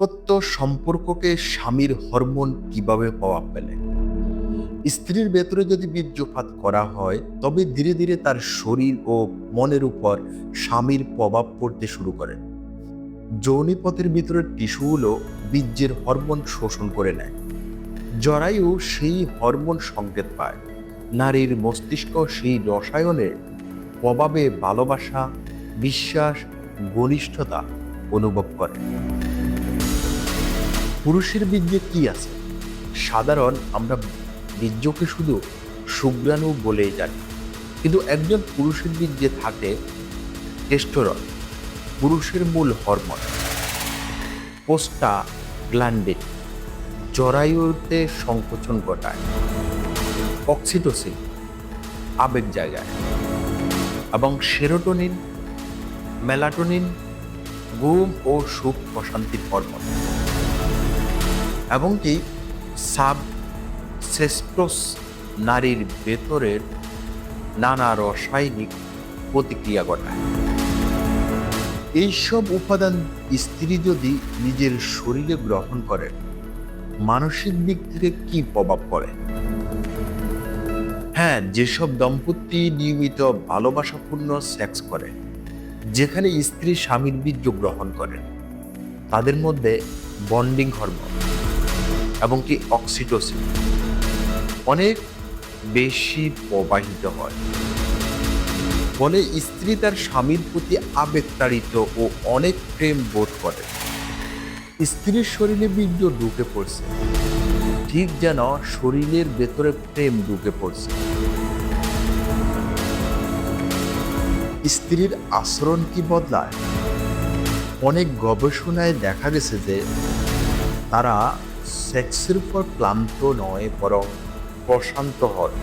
দাম্পত্য সম্পর্ককে স্বামীর হরমোন কীভাবে প্রভাব ফেলে? স্ত্রীর ভেতরে যদি বীর্যপাত করা হয়, তবে ধীরে ধীরে তার শরীর ও মনের উপর স্বামীর প্রভাব পড়তে শুরু করে। যৌনিপথের ভিতরের টিস্যুগুলো বীর্যের হরমোন শোষণ করে নেয়। জরায়ু সেই হরমোন সংকেত পায়। নারীর মস্তিষ্ক সেই রসায়নের প্রভাবে ভালোবাসা, বিশ্বাস, ঘনিষ্ঠতা অনুভব করে। পুরুষের বীর্যে কি আছে? সাধারণ আমরা বীর্যকে শুধু শুক্রাণু বলেই জানি। কিন্তু একজন পুরুষের বীর্যে থাকে টেস্টোরন, পুরুষের মূল হরমোন। পোস্টা গ্ল্যান্ডিন জরায়ুতে সংকোচন ঘটায়, অক্সিটোসিন আবেগ জায়গায় এবং সেরোটোনিন, মেলাটোনিন, ঘুম ও সুখ প্রশান্তির হরমোন। এবং কি সাব সেস্টোস নারীর ভেতরের নানা রাসায়নিক প্রতিক্রিয়া ঘটায়। এইসব উপাদান স্ত্রী যদি নিজের শরীরে গ্রহণ করে মানসিক দিক থেকে কি প্রভাব পড়ে? হ্যাঁ যেসব দম্পতি নিয়মিত ভালোবাসাপূর্ণ সেক্স করে, যেখানে স্ত্রী স্বামীর বীর্য গ্রহণ করেন, তাদের মধ্যে বন্ডিং হরমোন। এবং কি অক্সিটোসিন। অনেক বেশি প্রবাহিত হয়। ফলে স্ত্রী তার স্বামীর প্রতি আবেগতাড়িত ও অনেক প্রেম বোধ করে। স্ত্রীর শরীরে বীর্য ঢুকে পড়ছে। ঠিক যেন শরীরের ভেতরে প্রেম ঢুকে পড়ছে। স্ত্রীর আচরণ কি বদলায়? অনেক গবেষণায় দেখা গেছে যে তারা সেক্সের পর ক্লান্ত নয়, বরং প্রশান্ত হয়।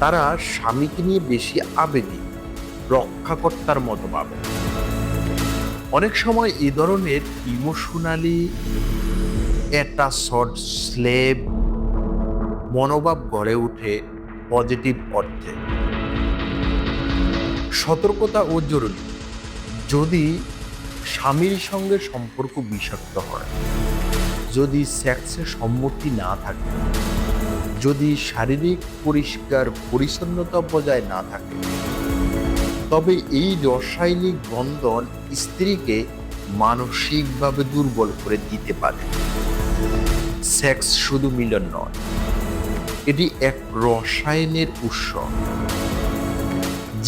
তারা স্বামীকে নিয়ে বেশি আবেগী, রক্ষাকর্তার মতো পাবে অনেক সময় এই ধরনের ইমোশনালি অ্যাটাচড স্লেব মনোভাব গড়ে ওঠে পজিটিভ অর্থে। সতর্কতা ও জরুরি। যদি স্বামীর সঙ্গে সম্পর্ক বিষাক্ত হয়। যদি সেক্সে সম্মতি না থাকে, যদি শারীরিক পরিষ্কার পরিচ্ছন্নতা বজায় না থাকে, তবে এই রাসায়নিক বন্ধন স্ত্রীকে মানসিকভাবে দুর্বল করে দিতে পারে। সেক্স শুধু মিলন নয়, এটি এক রসায়নের উৎস,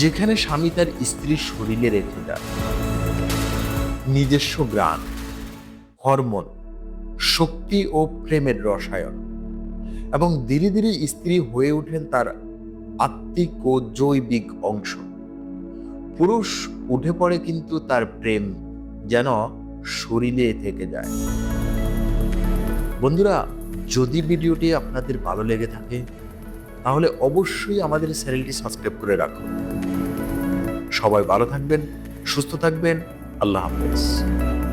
যেখানে স্বামী তার স্ত্রীর শরীরে রেখে দেয়। নিজস্ব গ্রাণ হরমোন, শক্তি ও প্রেমের রসায়ন। এবং ধীরে ধীরে স্ত্রী হয়ে ওঠেন তার আত্মিক ও জৈবিক অংশ। পুরুষ উঠে পড়ে কিন্তু তার প্রেম যেন শরীরে থেকে যায়। বন্ধুরা, যদি ভিডিওটি আপনাদের ভালো লেগে থাকে, তাহলে অবশ্যই আমাদের চ্যানেলটি সাবস্ক্রাইব করে রাখুন। সবাই ভালো থাকবেন, সুস্থ থাকবেন আল্লাহ হাফেজ